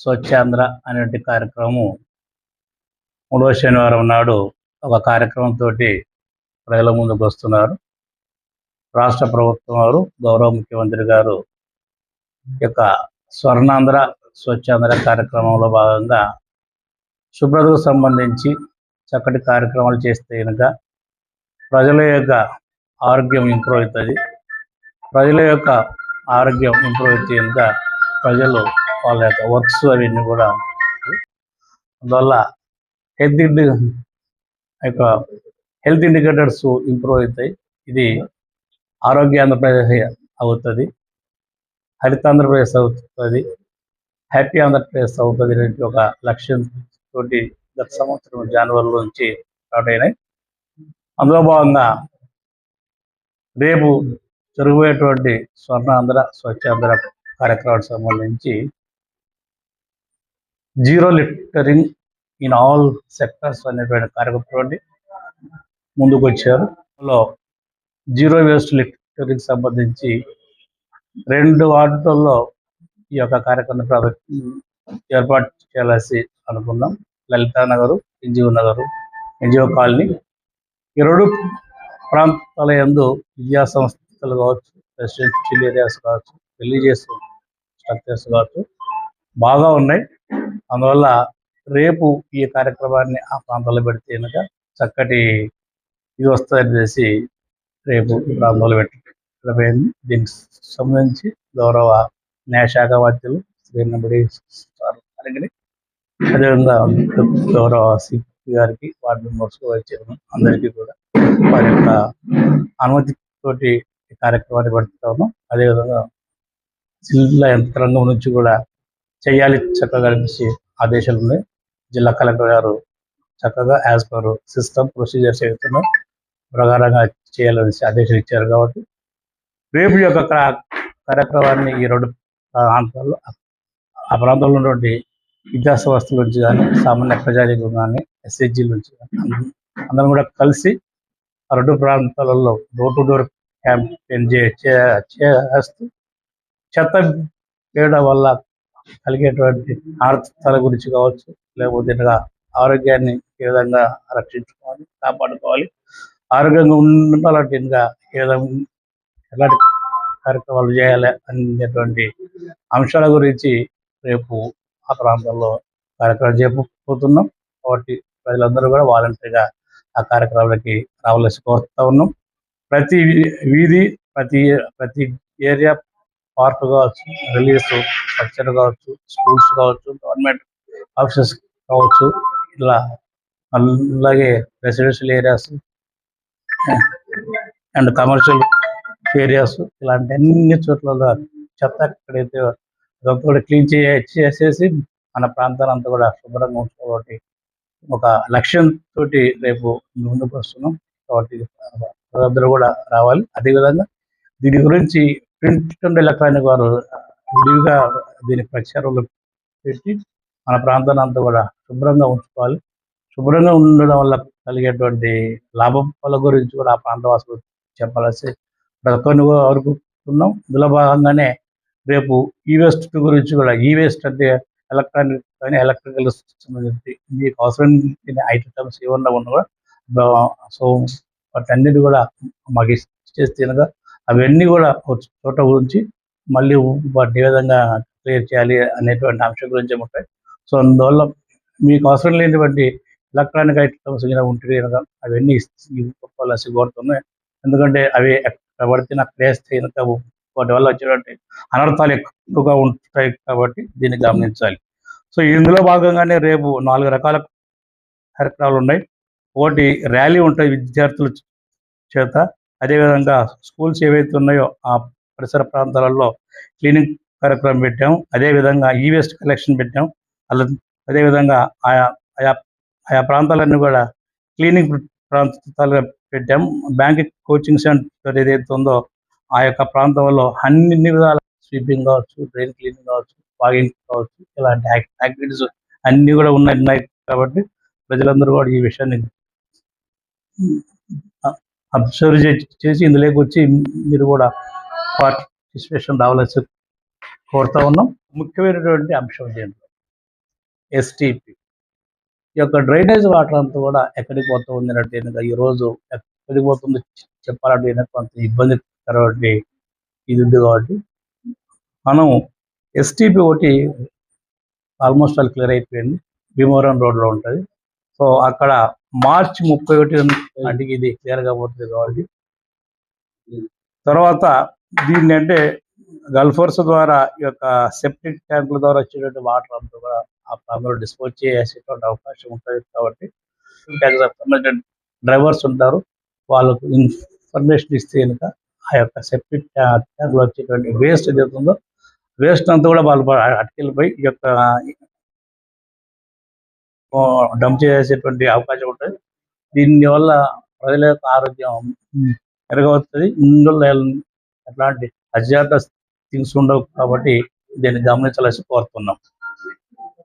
స్వచ్ఛాంధ్ర అనే కార్యక్రమం మూడవ శనివారం నాడు ఒక కార్యక్రమంతో ప్రజల ముందుకు వస్తున్నారు. రాష్ట్ర ప్రభుత్వం వారు గౌరవ ముఖ్యమంత్రి గారు ఈ యొక్క స్వర్ణాంధ్ర స్వచ్ఛాంధ్ర కార్యక్రమంలో భాగంగా శుభ్రతకు సంబంధించి చక్కటి కార్యక్రమాలు చేస్తే కనుక ప్రజల యొక్క ఆరోగ్యం ఇంప్రూవ్ అవుతుంది. ప్రజల యొక్క ఆరోగ్యం ఇంప్రూవ్ అయితే కనుక ప్రజలు వాళ్ళ యొక్క వర్క్స్ అవన్నీ కూడా. అందువల్ల హెల్త్ ఇండి యొక్క హెల్త్ ఇండికేటర్స్ ఇంప్రూవ్ అవుతాయి. ఇది ఆరోగ్య ఆంధ్రప్రదేశ్ అవుతుంది. హరిత ఆంధ్రప్రదేశ్ అవుతుంది. హ్యాపీ ఆంధ్రప్రదేశ్ అవుతుంది అనే ఒక లక్ష్యం తోటి గత సంవత్సరం జనవరి నుంచి స్టార్ట్ అయినాయి. అందులో భాగంగా రేపు జరగబోయేటువంటి స్వర్ణాంధ్ర స్వచ్ఛాంధ్ర కార్యక్రమానికి సంబంధించి zero littering in all sectors అనేటువంటి కార్యక్రమం ముందుకు వచ్చారు అందులో జీరో వేస్ట్ లిటరింగ్ సంబంధించి రెండు వార్డుల్లో ఈ యొక్క కార్యక్రమం ఏర్పాటు చేయాల్సి అనుకున్నాం. Lalitha Nagar NGO Nagar NGO colony. ఈ రెండు ప్రాంతాల యందు విద్యా సంస్థలు కావచ్చు రెసిడెన్షియల్ ఏరియాస్ కావచ్చు రిలీజియస్ స్ట్రక్చర్స్ కావచ్చు బాగా ఉన్నాయి. అందువల్ల రేపు ఈ కార్యక్రమాన్ని ఆ ప్రాంతాల్లో పెడితే కనుక చక్కటి ఇది వస్తుందని చేసి రేపు ఈ ప్రాంతంలో పెట్టడం దీనికి సంబంధించి గౌరవ న్యాయశాఖ మంత్రులు శ్రీనబడి సార్ గారికి అదేవిధంగా గౌరవ సిపి గారికి వార్డు మెంబర్స్ వచ్చారు అందరికీ కూడా వారి యొక్క అనుమతితోటి ఈ కార్యక్రమాన్ని పెడుతున్నాము అదేవిధంగా జిల్లా యంత్రాంగం నుంచి కూడా చేయాలి చక్కగా అనిపించి ఆదేశాలు ఉన్నాయి జిల్లా కలెక్టర్ గారు చక్కగా యాజ్ పర్ సిస్టమ్ ప్రొసీజర్స్ ఏవైతున్నా ప్రకారంగా చేయాలనేసి ఆదేశాలు ఇచ్చారు కాబట్టి రేపు యొక్క కార్యక్రమాన్ని ఈ రెండు ప్రాంతాల్లో ఆ ప్రాంతంలో ఉన్నటువంటి విద్యా సంస్థల నుంచి కానీ సామాన్య ప్రజానికం కానీ ఎస్హెచ్జి నుంచి కానీ అందరం- కూడా కలిసి ఆ రెండు ప్రాంతాలలో డోర్ టు డోర్ క్యాంపెయిన్ చేస్తూ చెత్త వేయడం వల్ల కలిగేటువంటి ఆర్థికతల గురించి కావచ్చు లేకపోతే ఇంకా ఆరోగ్యాన్ని ఏ విధంగా రక్షించుకోవాలి కాపాడుకోవాలి ఆరోగ్యంగా ఉండాలంటే ఇంకా ఏ విధంగా ఎలాంటి కార్యక్రమాలు చేయాలి అనేటువంటి అంశాల గురించి రేపు ఆ ప్రాంతంలో కార్యక్రమం చేయబోతున్నాం కాబట్టి ప్రజలందరూ కూడా వాలంటరీగా ఆ కార్యక్రమాలకి రావాల్సి కోరుతా ఉన్నాం. ప్రతి వీ- వీధి ప్రతి ప్రతి ఏరియా పార్క్ కావచ్చు రిలీజ్ స్ట్రక్చర్ కావచ్చు స్కూల్స్ కావచ్చు గవర్నమెంట్ ఆఫీసెస్ కావచ్చు ఇలా అలాగే residential areas and commercial areas ఇలాంటి అన్ని చోట్ల చెత్త ఎక్కడైతే అదంతా కూడా క్లీన్ చేసేసి మన ప్రాంతాన్ని అంతా కూడా శుభ్రంగా ఉంచుకోవాలి. ఒక లక్ష్యంతో రేపు ముందుకు వస్తున్నాం. కాబట్టి ప్రజలందరూ కూడా రావాలి. అదేవిధంగా దీని గురించి ప్రింట్ అండ్ ఎలక్ట్రానిక్ వారు విడివిగా దీని ప్రచారంలో పెట్టి మన ప్రాంతాన్ని అంతా కూడా శుభ్రంగా ఉంచుకోవాలి శుభ్రంగా ఉండడం వల్ల కలిగేటువంటి లాభాల గురించి కూడా ఆ ప్రాంత వాసులు చెప్పాల్సి ప్రతి వరకు ఉన్నాం ఇందులో భాగంగానే రేపు ఈ వేస్ట్ గురించి కూడా ఈ వేస్ట్ అంటే ఎలక్ట్రానిక్ కానీ ఎలక్ట్రికల్ సంబంధించి మీకు అవసరం ఐటమ్స్ ఏమన్నా ఉన్నా కూడా సో వాటి అన్నిటి కూడా మాకు ఇచ్చేస్తే అవన్నీ కూడా చోట గురించి మళ్ళీ వాటిని ఏ విధంగా క్లియర్ చేయాలి అనేటువంటి అంశం గురించి ఉంటాయి సో అందువల్ల మీకు అవసరం లేనిటువంటి ఎలక్ట్రానిక్ ఐటమ్స్ కనుక ఉంటే కనుక అవన్నీ ఇవ్వాల్సి కోరుతున్నాయి ఎందుకంటే అవి ఎక్కడ పడితే నాకు వేస్తే కనుక వాటి వల్ల వచ్చేటువంటి అనర్థాలు ఎక్కువగా ఉంటాయి కాబట్టి దీన్ని గమనించాలి. సో ఇందులో భాగంగానే రేపు నాలుగు రకాల కార్యక్రమాలు ఉన్నాయి. ఒకటి ర్యాలీ ఉంటాయి విద్యార్థుల చేత. అదేవిధంగా స్కూల్స్ ఏవైతే ఉన్నాయో ఆ పరిసర ప్రాంతాలలో క్లీనింగ్ కార్యక్రమం పెట్టాం. అదేవిధంగా ఈ వేస్ట్ కలెక్షన్ పెట్టాం. అలా అదేవిధంగా ఆయా ఆయా ఆయా ప్రాంతాలన్నీ కూడా క్లీనింగ్ ప్రాంతాలుగా పెట్టాం. బ్యాంక్ కోచింగ్ సెంటర్ ఏదైతే ఉందో ఆ యొక్క ప్రాంతంలో అన్ని విధాల స్వీపింగ్ కావచ్చు డ్రైన్ క్లీనింగ్ కావచ్చు వాగింగ్ కావచ్చు ఇలాంటి యాక్టివిటీస్ అన్ని కూడా ఉన్నాయి కాబట్టి ప్రజలందరూ కూడా ఈ విషయాన్ని అబ్జర్వ్ చేసి ఇందులోకి వచ్చి మీరు కూడా పార్టిసిపేషన్ రావాల్సి కోరుతా ఉన్నాం. ముఖ్యమైనటువంటి అంశం దీంట్లో ఎస్టీపీ ఈ యొక్క డ్రైనేజ్ వాటర్ అంతా కూడా ఎక్కడికి పోతూ ఉంది అంటే ఈరోజు ఈ రోజు ఎక్కడికి పోతుందో చెప్పాలంటే కొంత ఇబ్బంది కాబట్టి ఇది ఉంది కాబట్టి మనం ఎస్టీపీ ఒకటి ఆల్మోస్ట్ ఆల్ క్లియర్ అయిపోయింది. భీమవరం రోడ్లో ఉంటుంది. సో అక్కడ మార్చి ముప్పై ఒకటి నాటికి ఇది క్లియర్ కాబోతుంది కాబట్టి. తర్వాత దీన్ని అంటే గల్ఫోర్స్ ద్వారా ఈ యొక్క సెప్టిక్ ట్యాంకుల ద్వారా వచ్చేటువంటి వాటర్ అంతా కూడా ఆ ప్రాంతంలో డిస్పోజ్ చేసేటువంటి అవకాశం ఉంటుంది కాబట్టి డ్రైవర్స్ ఉంటారు. వాళ్ళకు ఇన్ఫర్మేషన్ ఇస్తే కనుక ఆ యొక్క సెప్టిక్ ట్యాంకులో వచ్చేటువంటి వేస్ట్ ఏదైతే ఉందో వేస్ట్ అంతా కూడా వాళ్ళు అటుకెళ్ళిపోయి ఈ యొక్క డంప్ చేసేటువంటి అవకాశం ఉంటుంది. దీని వల్ల ప్రజల యొక్క ఆరోగ్యం మెరుగవుతుంది ఇందులో ఎట్లాంటి అజాగ్రత్త థింగ్స్ ఉండవు కాబట్టి దీన్ని గమనించాల్సి కోరుతున్నాం.